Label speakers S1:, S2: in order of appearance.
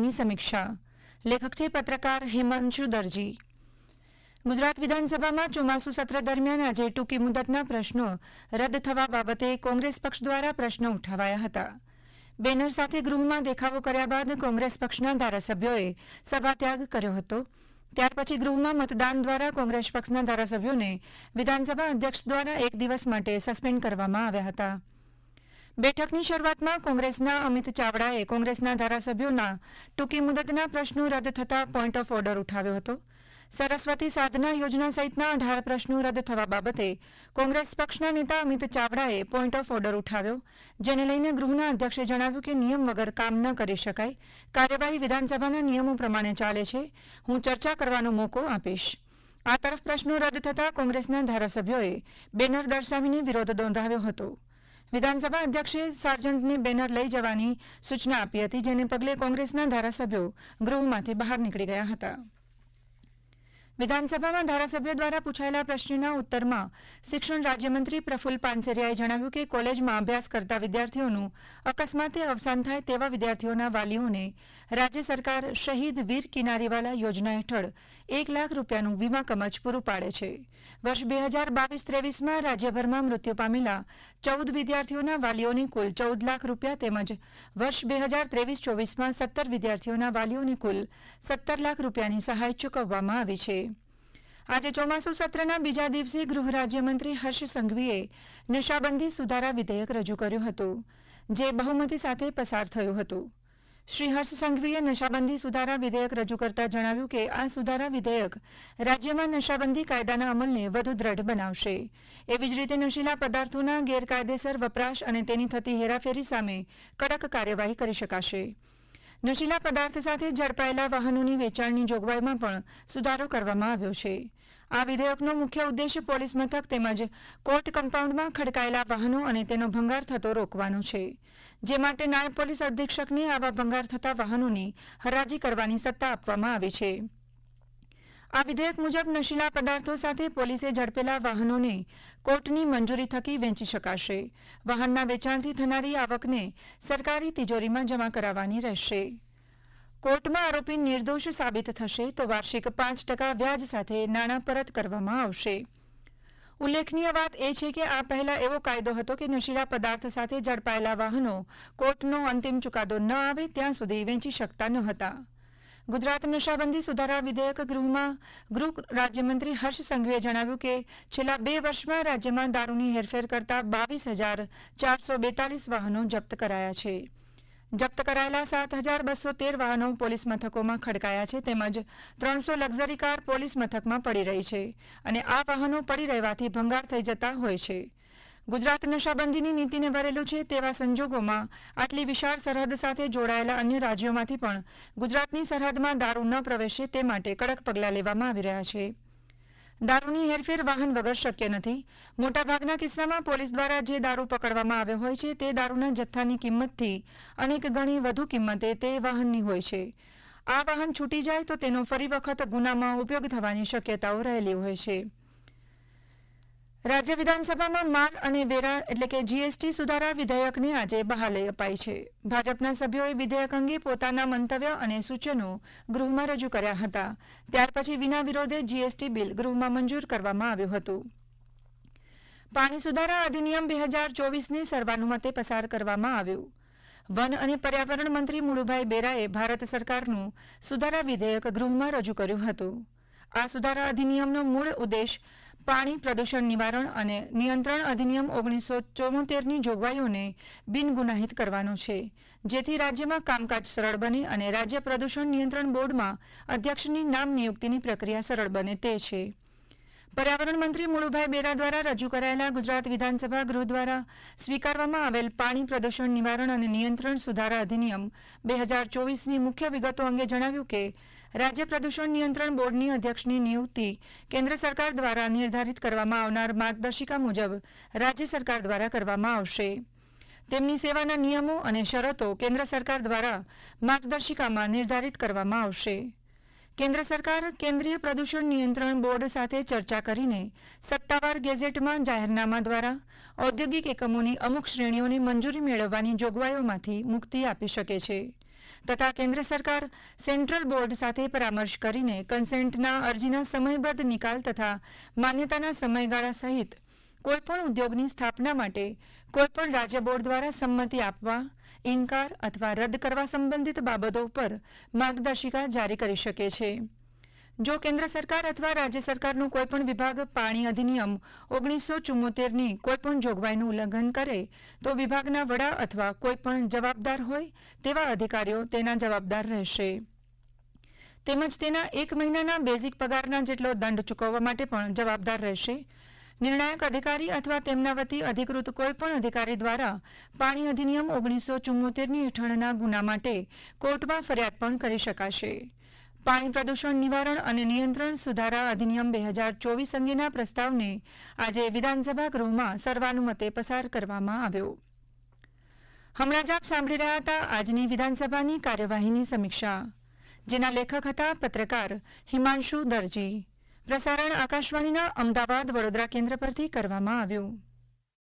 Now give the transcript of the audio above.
S1: ની સમીક્ષા. લેખક છે પત્રકાર હેમાંશુ દરજી. ગુજરાત વિધાનસભામાં ચોમાસુ સત્ર દરમિયાન આજે ટૂંકી મુદતના પ્રશ્નો રદ થવા બાબતે કોંગ્રેસ પક્ષ દ્વારા પ્રશ્નો ઉઠાવાયા હતા. બેનર સાથે ગૃહમાં દેખાવો કર્યા બાદ કોંગ્રેસ પક્ષના ધારાસભ્યોએ સભાત્યાગ કર્યો હતો. ત્યાર પછી ગૃહમાં મતદાન દ્વારા કોંગ્રેસ પક્ષના ધારાસભ્યોને વિધાનસભા અધ્યક્ષ દ્વારા એક દિવસ માટે સસ્પેન્ડ કરવામાં આવ્યા હતા. બેઠકની શરૂઆતમાં કોંગ્રેસના અમિત ચાવડાએ કોંગ્રેસના ધારાસભ્યોના ટૂંકી મુદતના પ્રશ્નો રદ થતા પોઈન્ટ ઓફ ઓર્ડર ઉઠાવ્યો હતો. સરસ્વતી સાધના યોજના સહિતના અઢાર પ્રશ્નો રદ થવા બાબતે કોંગ્રેસ પક્ષના નેતા અમિત ચાવડાએ પોઈન્ટ ઓફ ઓર્ડર ઉઠાવ્યો, જેને લઈને ગૃહના અધ્યક્ષે જણાવ્યું કે નિયમ વગર કામ ન કરી શકાય, કાર્યવાહી વિધાનસભાના નિયમો પ્રમાણે ચાલે છે, હું ચર્ચા કરવાનો મોકો આપીશ. આ તરફ પ્રશ્નો રદ થતા કોંગ્રેસના ધારાસભ્યોએ બેનર દર્શાવીને વિરોધ નોંધાવ્યો હતો. વિધાનસભા અધ્યક્ષે સાર્જન્ટને બેનર લઈ જવાની સૂચના આપી હતી, જેને પગલે કોંગ્રેસના ધારાસભ્યો ગૃહમાંથી બહાર નીકળી ગયા હતા. વિધાનસભામાં ધારાસભ્ય દ્વારા પૂછાયેલા પ્રશ્નના ઉત્તરમાં શિક્ષણ રાજ્યમંત્રી પ્રફુલ્લ પાનસેરિયાએ જણાવ્યું કે કોલેજમાં અભ્યાસ કરતા વિદ્યાર્થીઓનું અકસ્માતે અવસાન થાય તેવા વિદ્યાર્થીઓના વાલીઓને રાજ્ય સરકાર શહીદ વીર કિનારીવાલા યોજના હેઠળ એક લાખ રૂપિયાનું વીમા કમચ પૂરું પાડે છે. વર્ષ બે હજાર બાવીસ ત્રેવીસમાં રાજ્યભરમાં મૃત્યુ પામેલા ચૌદ વિદ્યાર્થીઓના વાલીઓને કુલ ચૌદ લાખ રૂપિયા તેમજ વર્ષ બે હજાર ત્રેવીસ ચોવીસમાં સત્તર વિદ્યાર્થીઓના વાલીઓને કુલ સત્તર લાખ રૂપિયાની સહાય ચૂકવવામાં આવી છે. આજે ચોમાસુ સત્રના બીજા દિવસે ગૃહ રાજ્યમંત્રી હર્ષ સંઘવીએ નશાબંધી સુધારા વિધેયક રજૂ કર્યું હતું, જે બહુમતી સાથે પસાર થયું હતું. શ્રી હર્ષ સંઘવીએ નશાબંધી સુધારા વિધેયક રજૂ કરતા જણાવ્યું કે આ સુધારા વિધેયક રાજ્યમાં નશાબંધી કાયદાના અમલને વધુ દ્રઢ બનાવશે. એવી જ રીતે નશીલા પદાર્થોના ગેરકાયદેસર વપરાશ અને તેની થતી હેરાફેરી સામે કડક કાર્યવાહી કરી શકાશે. નશીલા પદાર્થ સાથે ઝડપાયેલા વાહનોની વેચાણની જોગવાઈમાં પણ સુધારો કરવામાં આવ્યો છે. આ વિધેયકનો મુખ્ય ઉદ્દેશ પોલીસ મથક તેમજ કોર્ટ કમ્પાઉન્ડમાં ખડકાયેલા વાહનો અને તેનો ભંગાર થતો રોકવાનો છે, જે માટે નાયબ પોલીસ અધિક્ષકને આવા ભંગાર થતા વાહનોની હરાજી કરવાની સત્તા આપવામાં આવી છે. આ વિધેયક મુજબ નશીલા પદાર્થો સાથે પોલીસે ઝડપેલા વાહનોને કોર્ટની મંજૂરી થકી વેચી શકાશે. વાહનના વેચાણથી થનારી આવકને સરકારી તિજોરીમાં જમા કરાવવાની રહેશે. કોર્ટમાં આરોપી નિર્દોષ સાબિત થશે તો વાર્ષિક પાંચ ટકા વ્યાજ સાથે નાણાં પરત કરવામાં આવશે. ઉલ્લેખનીય વાત એ છે કે આ પહેલા એવો કાયદો હતો કે નશીલા પદાર્થ સાથે ઝડપાયેલા વાહનો કોર્ટનો અંતિમ ચુકાદો ન આવે ત્યાં સુધી વેચી શકતા ન હતા. ગુજરાત નશાબંધી સુધારા વિધેયક ગૃહમાં ગૃહ રાજ્યમંત્રી હર્ષ સંઘવીએ જણાવ્યું કે છેલ્લા બે વર્ષમાં રાજ્યમાં દારૂની હેરફેર કરતા બાવીસ હજાર ચારસો બેતાલીસ વાહનો જપ્ત કરાયા છે. જપ્ત કરાયેલા સાત હજાર બસો તેર વાહનો પોલીસ મથકોમાં ખડકાયા છે તેમજ ત્રણસો લક્ઝરી કાર પોલીસ મથકમાં પડી રહી છે અને આ વાહનો પડી રહેવાથી ભંગાર થઈ જતા હોય છે. ગુજરાત નશાબંધીની નીતિને ભરેલું છે તેવા સંજોગોમાં આટલી વિશાળ સરહદ સાથે જોડાયેલા અન્ય રાજ્યોમાંથી પણ ગુજરાતની સરહદમાં દારૂ ન પ્રવેશે તે માટે કડક પગલાં લેવામાં આવી રહ્યા છે. દારૂની હેરફેર વાહન વગર શક્ય નથી. મોટાભાગના કિસ્સામાં પોલીસ દ્વારા જે દારૂ પકડવામાં આવ્યો હોય છે, તે દારૂના જથ્થાની કિંમતથી અનેક ગણી વધુ કિંમતે તે વાહનની હોય છે. આ વાહન છૂટી જાય તો તેનો ફરી વખત ગુનામાં ઉપયોગ થવાની શક્યતાઓ રહેલી હોય છે. રાજ્ય વિધાનસભામાં માલ અને વેરા એટલે કે જીએસટી સુધારા વિધેયકને આજે બહાલી અપાઈ છે. ભાજપના સભ્યોએ વિધેયક અંગે પોતાના મંતવ્ય અને સૂચનો ગૃહમાં રજૂ કર્યા હતા. ત્યાર પછી વિના વિરોધે જીએસટી બિલ ગૃહમાં મંજૂર કરવામાં આવ્યું હતું. પાણી સુધારા અધિનિયમ બે હજાર ચોવીસને સર્વાનુમતે પસાર કરવામાં આવ્યું. વન અને પર્યાવરણ મંત્રી મુળુભાઈ બેરાએ ભારત સરકારનું સુધારા વિધેયક ગૃહમાં રજૂ કર્યું હતું. આ સુધારા અધિનિયમનો મૂળ ઉદ્દેશ પાણી પ્રદૂષણ નિવારણ અને નિયંત્રણ અધિનિયમ ઓગણીસો ચોમોતેરની જોગવાઈઓને બિનગુનાહિત કરવાનો છે. જેથી રાજ્યમાં કામકાજ સરળ બને અને રાજ્ય પ્રદૂષણ નિયંત્રણ બોર્ડમાં અધ્યક્ષની નામ નિયુક્તિની પ્રક્રિયા સરળ બને તે છે. પર્યાવરણ મંત્રી મુળુભાઈ બેરા દ્વારા રજૂ કરાયેલા ગુજરાત વિધાનસભા ગૃહ દ્વારા સ્વીકારવામાં આવેલ પાણી પ્રદૂષણ નિવારણ અને નિયંત્રણ સુધારા અધિનિયમ બે હજાર ચોવીસની મુખ્ય વિગતો અંગે જણાવ્યું કે, રાજ્ય પ્રદૂષણ નિયંત્રણ બોર્ડની અધ્યક્ષની નિયુક્તિ કેન્દ્ર સરકાર દ્વારા નિર્ધારિત કરવામાં આવનાર માર્ગદર્શિકા મુજબ રાજ્ય સરકાર દ્વારા કરવામાં આવશે. તેમની સેવાના નિયમો અને શરતો કેન્દ્ર સરકાર દ્વારા માર્ગદર્શિકામાં નિર્ધારિત કરવામાં આવશે. કેન્દ્ર સરકાર, કેન્દ્રીય પ્રદૂષણ નિયંત્રણ બોર્ડ સાથે ચર્ચા કરીને સત્તાવાર ગેઝેટમાં જાહેરનામા દ્વારા ઔદ્યોગિક એકમોની અમુક શ્રેણીઓને મંજૂરી મેળવવાની જોગવાઈઓમાંથી મુક્તિ આપી શકે છે. તથા કેન્દ્ર સરકાર, સેન્ટ્રલ બોર્ડ સાથે પરામર્શ કરીને કન્સેન્ટના અરજીના સમયબદ્ધ નિકાલ તથા માન્યતાના સમયગાળા સહિત કોઈપણ ઉદ્યોગની સ્થાપના માટે કોઈપણ રાજ્ય બોર્ડ દ્વારા સંમતિ આપવા, ઇનકાર અથવા રદ કરવા સંબંધિત બાબતો ઉપર માર્ગદર્શિકા જારી કરી શકે છે. જો કેન્દ્ર સરકાર અથવા રાજ્ય સરકારનો કોઈપણ વિભાગ પાણી અધિનિયમ ઓગણીસો ચુમ્મોતેરની કોઈપણ જોગવાઈનું ઉલ્લંઘન કરે, તો વિભાગના વડા અથવા કોઈપણ જવાબદાર હોય તેવા અધિકારીઓ તેના જવાબદાર રહેશે. તેમજ તેના એક મહિનાના બેઝિક પગારના જેટલો દંડ ચૂકવવા માટે પણ જવાબદાર રહેશે નિર્ણાયક અધિકારી અથવા તેમના વતી અધિકૃત કોઈપણ અધિકારી દ્વારા પાણી અધિનિયમ ઓગણીસો ચુમ્મોતેરની હેઠળના ગુના માટે કોર્ટમાં ફરિયાદ પણ કરી શકાશે. પાણી પ્રદૂષણ નિવારણ અને નિયંત્રણ સુધારા અધિનિયમ બે હજાર ચોવીસ અંગેના પ્રસ્તાવને આજે વિધાનસભા ગૃહમાં સર્વાનુમતે પસાર કરવામાં આવ્યો. હમણાં જ આપ સાંભળી રહ્યા હતા આજની વિધાનસભાની કાર્યવાહીની સમીક્ષા, જેના લેખક હતા પત્રકાર હિમાંશુ દરજી. પ્રસારણ આકાશવાણીના અમદાવાદ વડોદરા કેન્દ્ર પરથી કરવામાં આવ્યું.